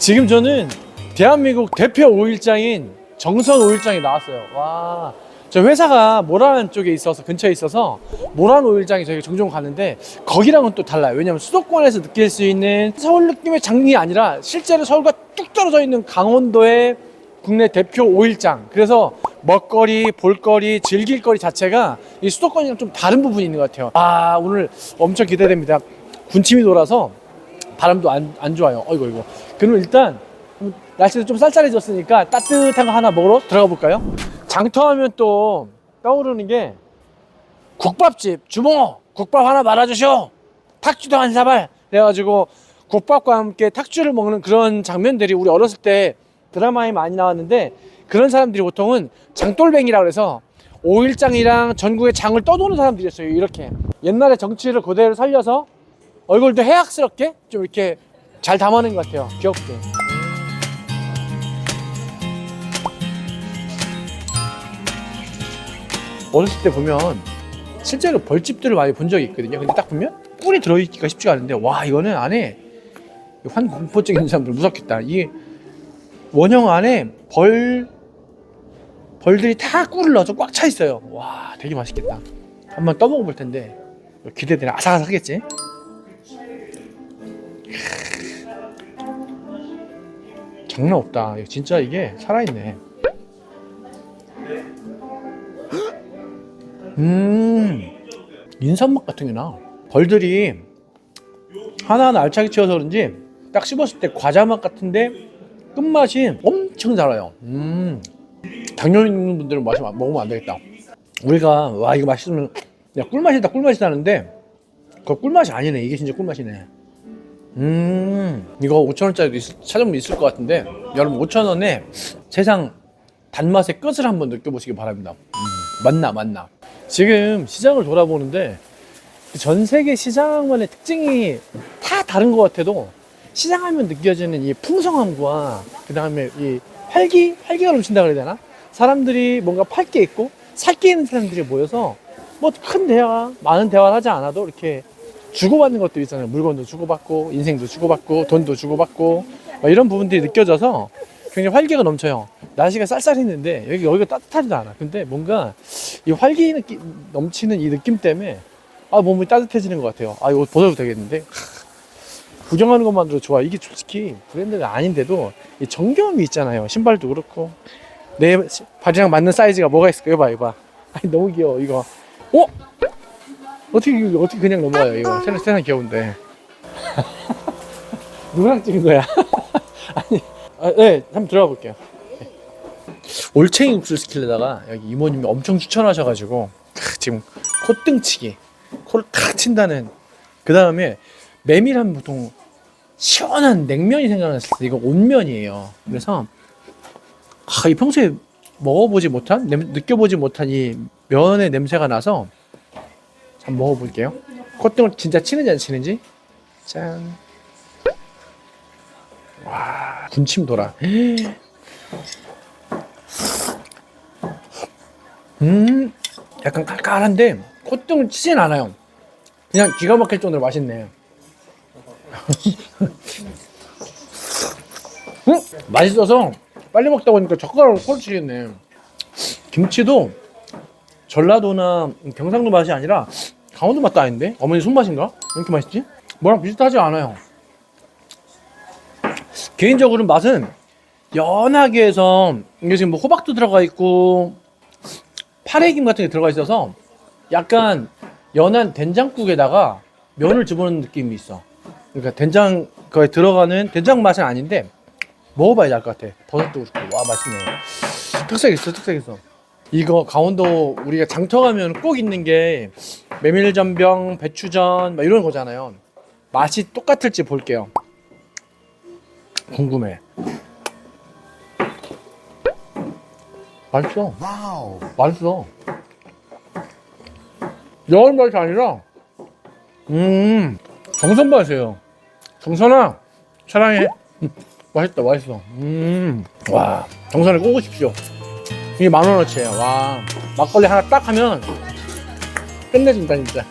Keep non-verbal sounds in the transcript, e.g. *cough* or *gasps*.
지금 저는 대한민국 대표 오일장인 정선 오일장이 나왔어요. 와. 저 회사가 모란 쪽에 있어서 근처에 있어서 모란 오일장에 저희가 종종 가는데 거기랑은 또 달라요. 왜냐면 수도권에서 느낄 수 있는 서울 느낌의 장이 아니라 실제로 서울과 뚝 떨어져 있는 강원도의 국내 대표 오일장. 그래서 먹거리, 볼거리, 즐길거리 자체가 이 수도권이랑 좀 다른 부분이 있는 것 같아요. 아 오늘 엄청 기대됩니다. 군침이 돌아서 바람도 안, 안 좋아요. 어이구, 이거. 그럼 일단 날씨도 좀 쌀쌀해졌으니까 따뜻한 거 하나 먹으러 들어가 볼까요? 장터하면 또 떠오르는 게 국밥집 주몽 국밥 하나 말아주쇼 탁주도 한 사발 그래가지고 국밥과 함께 탁주를 먹는 그런 장면들이 우리 어렸을 때 드라마에 많이 나왔는데 그런 사람들이 보통은 장돌뱅이라고 해서 오일장이랑 전국의 장을 떠도는 사람들이었어요 이렇게 옛날에 정치를 그대로 살려서 얼굴도 해악스럽게 좀 이렇게 잘 담아낸 것 같아요. 귀엽게. 어렸을 때 보면 실제로 벌집들을 많이 본 적이 있거든요. 근데 딱 보면 꿀이 들어있기가 쉽지가 않은데 와 이거는 안에 환공포증 있는 사람들 무섭겠다. 이 원형 안에 벌 벌들이 다 꿀을 넣어서 꽉 차 있어요. 와 되게 맛있겠다. 한번 떠먹어 볼 텐데 기대되네. 아삭아삭하겠지? 장난 없다. 진짜 이게 살아있네. 음, 인삼맛 같은 게 나. 벌들이 하나하나 알차게 채워서 그런지 딱 씹었을 때 과자 맛 같은데 끝맛이 엄청 달아요. 음, 당뇨 있는 분들은 마시 먹으면 안 되겠다. 우리가 와 이거 맛있으면 야 꿀맛이다 꿀맛이다 하는데 그 꿀맛이 아니네. 이게 진짜 꿀맛이네. 음, 이거 5천원짜리도 찾아보면 있을 것 같은데, 여러분 5천원에 세상 단맛의 끝을 한번 느껴보시기 바랍니다. 음, 맞나, 맞나. 지금 시장을 돌아보는데, 전 세계 시장만의 특징이 다 다른 것 같아도, 시장하면 느껴지는 이 풍성함과, 그 다음에 이 활기? 활기가 넘친다 그래야 되나? 사람들이 뭔가 팔 게 있고, 살 게 있는 사람들이 모여서, 뭐 큰 대화, 많은 대화를 하지 않아도 이렇게 주고받는 것도 있잖아요. 물건도 주고받고, 인생도 주고받고, 돈도 주고받고, 막 이런 부분들이 느껴져서 굉장히 활기가 넘쳐요. 날씨가 쌀쌀했는데, 여기, 여기가 따뜻하지도 않아. 근데 뭔가 이 활기 느낌, 넘치는 이 느낌 때문에, 아, 몸이 따뜻해지는 것 같아요. 아, 이거 벗어도 되겠는데? 하, 구경하는 것만으로 좋아. 이게 솔직히 브랜드가 아닌데도 이 정겨움이 있잖아요. 신발도 그렇고. 내 발이랑 맞는 사이즈가 뭐가 있을까? 이거 봐, 이거 봐. 아니, 너무 귀여워, 이거. 어? 어떻게 어떻게 그냥 넘어가요 이거? 세상 세상 귀여운데. *laughs* 누구랑 찍은 거야? *laughs* 아니 아, 네 한번 들어가 볼게요. 네. 올챙이 육수 시키려다가 여기 이모님이 엄청 추천하셔가지고 크, 지금 콧등치기 코를 탁 친다는 그 다음에 메밀하면 보통 시원한 냉면이 생각났을 때 이거 온면이에요. 그래서 아, 이 평소에 먹어보지 못한 냄- 느껴보지 못한 이 면의 냄새가 나서 한번 먹어볼게요. 콧등을 진짜 치는지 안 치는지. 짠. 와, 군침 돌아. *gasps* 음, 약간 칼칼한데 콧등을 치진 않아요. 그냥 기가 막힐 정도로 맛있네. *laughs* 음, 맛있어서 빨리 먹다 보니까 젓가락으로 코를 치겠네. 김치도 전라도나 경상도 맛이 아니라 강원도 맛도 아닌데? 어머니 손맛인가? 왜 이렇게 맛있지? 뭐랑 비슷하지 않아요. 개인적으로 맛은 연하게 해서 이게 지금 뭐 호박도 들어가 있고 파래김 같은 게 들어가 있어서 약간 연한 된장국에다가 면을 집어넣는 느낌이 있어. 그러니까 된장 거에 들어가는 된장 맛은 아닌데 먹어봐야 알 것 같아. 버섯도 그렇고 와 맛있네. 특색 있어, 특색 있어. 이거 강원도 우리가 장터 가면 꼭 있는 게 메밀전병, 배추전 막 이런 거잖아요. 맛이 똑같을지 볼게요. 궁금해. 맛있어. 와우. 맛있어. 여울 맛이 아니라, 음, 정선 맛이에요. 정선아, 사랑해. 음, *laughs* 맛있다, 맛있어. 음, 와, 정선에 꼭 오십시오. 이게 만 원어치예요. 와, 막걸리 하나 딱 하면 끝내준다, 진짜.